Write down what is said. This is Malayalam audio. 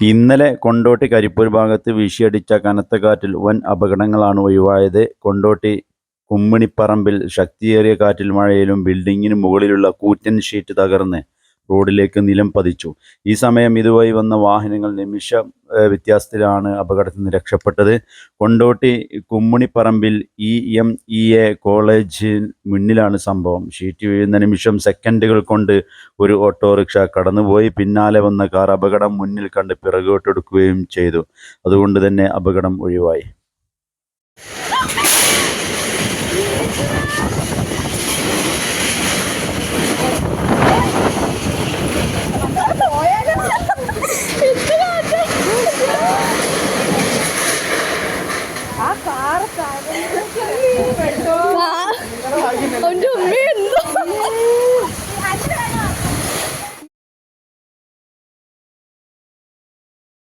ഇന്നലെ കൊണ്ടോട്ടി കരിപ്പൂർ ഭാഗത്ത് വീശിയടിച്ച കനത്ത കാറ്റിൽ വൻ അപകടങ്ങളാണ് ഒഴിവായത്. കൊണ്ടോട്ടി കുമ്മിണിപ്പറമ്പിൽ ശക്തിയേറിയ കാറ്റിൽ മഴയിലും ബിൽഡിങ്ങിന് മുകളിലുള്ള കൂറ്റൻ ഷീറ്റ് തകർന്ന് റോഡിലേക്ക് നിലം പതിച്ചു. ഈ സമയം ഇതുവഴി വന്ന വാഹനങ്ങൾ നിമിഷ വ്യത്യാസത്തിലാണ് അപകടത്തിൽ നിന്ന് രക്ഷപ്പെട്ടത്. കൊണ്ടോട്ടി കുമ്മണിപ്പറമ്പിൽ ഇ എം ഇ എ കോളേജിന് മുന്നിലാണ് സംഭവം. ഷീറ്റ് വീഴുന്ന നിമിഷം സെക്കൻഡുകൾ കൊണ്ട് ഒരു ഓട്ടോറിക്ഷ കടന്നുപോയി. പിന്നാലെ വന്ന കാർ അപകടം മുന്നിൽ കണ്ട് പിറകോട്ടെടുക്കുകയും ചെയ്തു. അതുകൊണ്ട് തന്നെ അപകടം ഒഴിവായി. 我攒一个幸本书